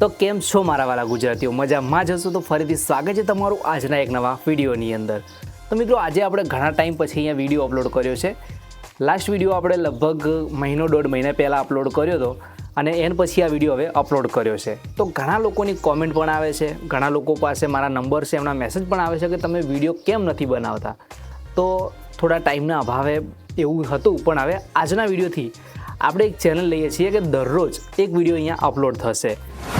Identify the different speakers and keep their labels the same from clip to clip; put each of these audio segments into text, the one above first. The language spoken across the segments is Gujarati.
Speaker 1: તો કેમ છો મારા વાલા ગુજરાતીઓ? મજામાં જશો તો ફરીથી સ્વાગત છે તમારું આજના એક નવા વિડીયોની અંદર. તો મિત્રો, આજે આપણે ઘણા ટાઈમ પછી અહીંયા વીડિયો અપલોડ કર્યો છે. લાસ્ટ વીડિયો આપણે લગભગ મહિનો દોઢ મહિના પહેલાં અપલોડ કર્યો હતો અને એન પછી આ વીડિયો હવે અપલોડ કર્યો છે. તો ઘણા લોકોની કોમેન્ટ પણ આવે છે. ઘણા લોકો પાસે મારા નંબર છે, એમના મેસેજ પણ આવે છે કે તમે વીડિયો કેમ નથી બનાવતા? તો થોડા ટાઈમના અભાવે એવું હતું, પણ હવે આજના વિડીયોથી આપણે એક ચેનલ લઈએ છીએ કે દરરોજ એક વીડિયો અહીંયા અપલોડ થશે.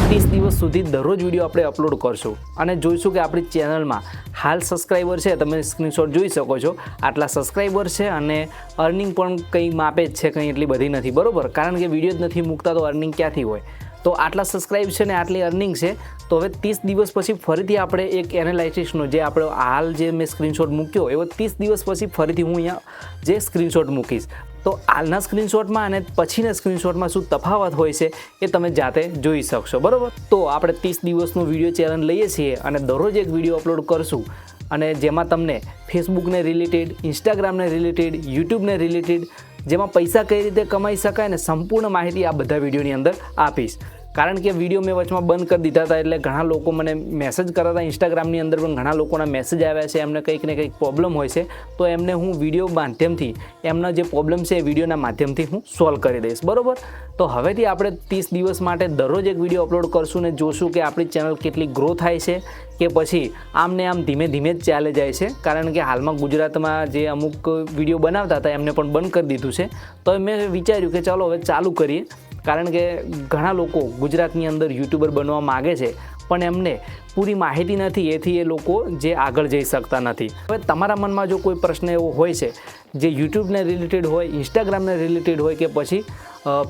Speaker 1: ત્રીસ દિવસ સુધી દરરોજ વીડિયો આપણે અપલોડ કરશું. અને જોઈશું કે આપણી ચેનલમાં હાલ સબસ્ક્રાઈબર છે, તમે સ્ક્રીનશોટ જોઈ શકો છો. આટલા સબસ્ક્રાઈબર છે અને અર્નિંગ પણ કંઈ માપે જ છે, કંઈ એટલી બધી નથી. બરાબર? કારણ કે વીડિયો જ નથી મૂકતા તો અર્નિંગ ક્યાંથી હોય? તો આટલા સબસ્ક્રાઈબ છે ને આટલી અર્નિંગ છે, તો હવે ત્રીસ દિવસ પછી ફરીથી આપણે એક એનાલાઇસિસનો જે આપણે હાલ જે મેં સ્ક્રીનશોટ મૂક્યો, એવો ત્રીસ દિવસ પછી ફરીથી હું અહીંયા જે સ્ક્રીનશોટ મૂકીશ. તો હાલના સ્ક્રીનશોટમાં અને પછીના સ્ક્રીનશોટમાં શું તફાવત હોય છે એ તમે જાતે જોઈ શકશો, બરાબર? તો આપણે ત્રીસ દિવસનો વીડિયો ચેલેન્જ લઈએ છીએ અને દરરોજ એક વીડિયો અપલોડ કરશું. અને જેમાં તમને ફેસબુકને રિલેટેડ ઇન્સ્ટાગ્રામને રિલેટેડ યુટ્યુબને રિલેટેડ જેમાં પૈસા કઈ રીતે કમાઈ શકાય ને સંપૂર્ણ માહિતી આ બધા વિડીયોની અંદર આપીશ. કારણ કે વીડિયો મેં વચમાં બંધ કરી દીધા હતા એટલે ઘણા લોકો મને મેસેજ કરતા હતા. ઇન્સ્ટાગ્રામની અંદર પણ ઘણા લોકોના મેસેજ આવ્યા છે, એમને કંઈક ને કંઈક પ્રોબ્લેમ હોય છે. તો એમને હું વીડિયો માધ્યમથી, એમના જે પ્રોબ્લેમ છે એ વિડીયોના માધ્યમથી હું સોલ્વ કરી દઈશ. બરાબર? તો હવેથી આપણે ત્રીસ દિવસ માટે દરરોજ એક વીડિયો અપલોડ કરશું ને જોશું કે આપણી ચેનલ કેટલી ગ્રો થાય છે કે પછી આમને આમ ધીમે ધીમે જ ચાલે જાય છે. કારણ કે હાલમાં ગુજરાતમાં જે અમુક વીડિયો બનાવતા હતા, એમને પણ બંધ કરી દીધું છે. તો મેં વિચાર્યું કે ચાલો હવે ચાલુ કરીએ. કારણ કે ઘણા લોકો ગુજરાતની અંદર યુટ્યુબર બનવા માગે છે, પણ એમને પૂરી માહિતી નથી, એથી એ લોકો જે આગળ જઈ શકતા નથી. હવે તમારા મનમાં જો કોઈ પ્રશ્ન એવો હોય છે, જે યુટ્યુબને રિલેટેડ હોય ઇન્સ્ટાગ્રામને રિલેટેડ હોય કે પછી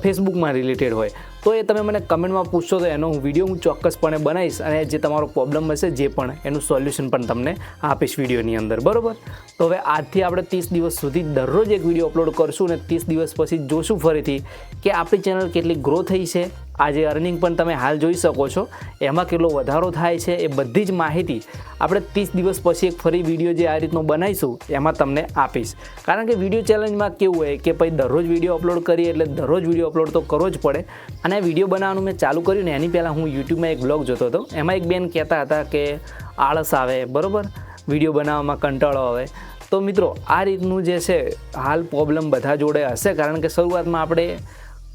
Speaker 1: ફેસબુકમાં રિલેટેડ હોય તો એ તમે મને કમેન્ટમાં પૂછશો તો એનો હું વીડિયો હું ચોક્કસપણે બનાવીશ અને જે તમારો પ્રોબ્લેમ હશે જે પણ, એનું સોલ્યુશન પણ તમને આપીશ વિડીયોની અંદર, બરાબર? તો હવે આજથી આપણે ત્રીસ દિવસ સુધી દરરોજ એક વીડિયો અપલોડ કરશું અને ત્રીસ દિવસ પછી જોશું ફરીથી કે આપણી ચેનલ કેટલી ગ્રો થઈ છે આજે અર્નિંગ પણ તમે હાલ જોઈ શકો છો, એમાં કેટલો વધારો થાય છે, એ બધી જ માહિતી આપણે ત્રીસ દિવસ પછી એક ફરી વીડિયો જે આ રીતનો બનાવીશું, એમાં તમને આપીશ. કારણ કે વીડિયો ચેલેન્જમાં કેવું હોય કે ભાઈ દરરોજ વીડિયો અપલોડ કરીએ એટલે દરરોજ વીડિયો અપલોડ તો કરવો જ પડે અને આ વીડિયો બનાવવાનું મેં ચાલુ કર્યું ને, એની પહેલાં હું યુટ્યુબમાં એક બ્લોગ જોતો હતો. એમાં એક બેન કહેતા હતા કે આળસ આવે, બરાબર? વીડિયો બનાવવામાં કંટાળો આવે. તો મિત્રો, આ રીતનું જે છે, હાલ પ્રોબ્લેમ બધા જોડે હશે, કારણ કે શરૂઆતમાં આપણે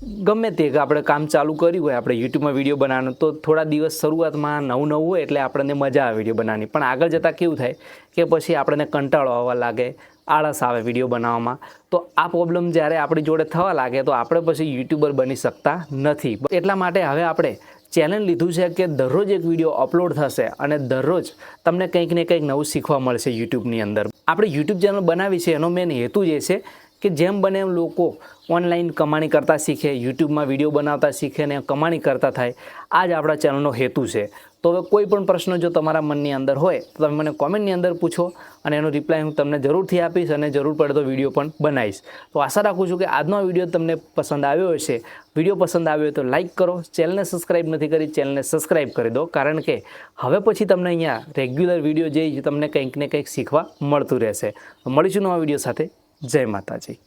Speaker 1: ગમે તે આપણે કામ ચાલુ કર્યું હોય, આપણે યુટ્યુબમાં વીડિયો બનાવવાનું, તો થોડા દિવસ શરૂઆતમાં નવું નવું હોય એટલે આપણને મજા આવે વીડિયો બનાવવાની. પણ આગળ જતાં કેવું થાય કે પછી આપણને કંટાળો આવવા લાગે, આળસ આવે વીડિયો બનાવવામાં. તો આ પ્રોબ્લેમ જ્યારે આપણી જોડે થવા લાગે, તો આપણે પછી યુટ્યુબર બની શકતા નથી. એટલા માટે હવે આપણે ચેલેન્જ લીધું છે કે દરરોજ એક વીડિયો અપલોડ થશે અને દરરોજ તમને કંઈક ને કંઈક નવું શીખવા મળશે યુટ્યુબની અંદર. આપણે યુટ્યુબ ચેનલ બનાવી છે, એનો મેન હેતુ જે છે કે જેમ બને એમ લોકો ઓનલાઈન કમાણી કરતા શીખે, યુટ્યુબમાં વીડિયો બનાવતા શીખે ને કમાણી કરતા થાય. આ જ આપણા ચેનલનો હેતુ છે. તો હવે કોઈ પણ પ્રશ્ન જો તમારા મનની અંદર હોય, તો તમે મને કોમેન્ટની અંદર પૂછો અને એનો રિપ્લાય હું તમને જરૂરથી આપીશ અને જરૂર પડે તો વીડિયો પણ બનાવીશ. તો આશા રાખું છું કે આજનો વીડિયો તમને પસંદ આવ્યો હશે. વીડિયો પસંદ આવ્યો તો લાઇક કરો, ચેનલને સબસ્ક્રાઇબ નથી કરી, ચેનલને સબસ્ક્રાઇબ કરી દો. કારણ કે હવે પછી તમને અહીંયા રેગ્યુલર વીડિયો જે તમને કંઈક ને કંઈક શીખવા મળતું રહેશે. મળીશું નવા વીડિયો સાથે. જય માતાજી.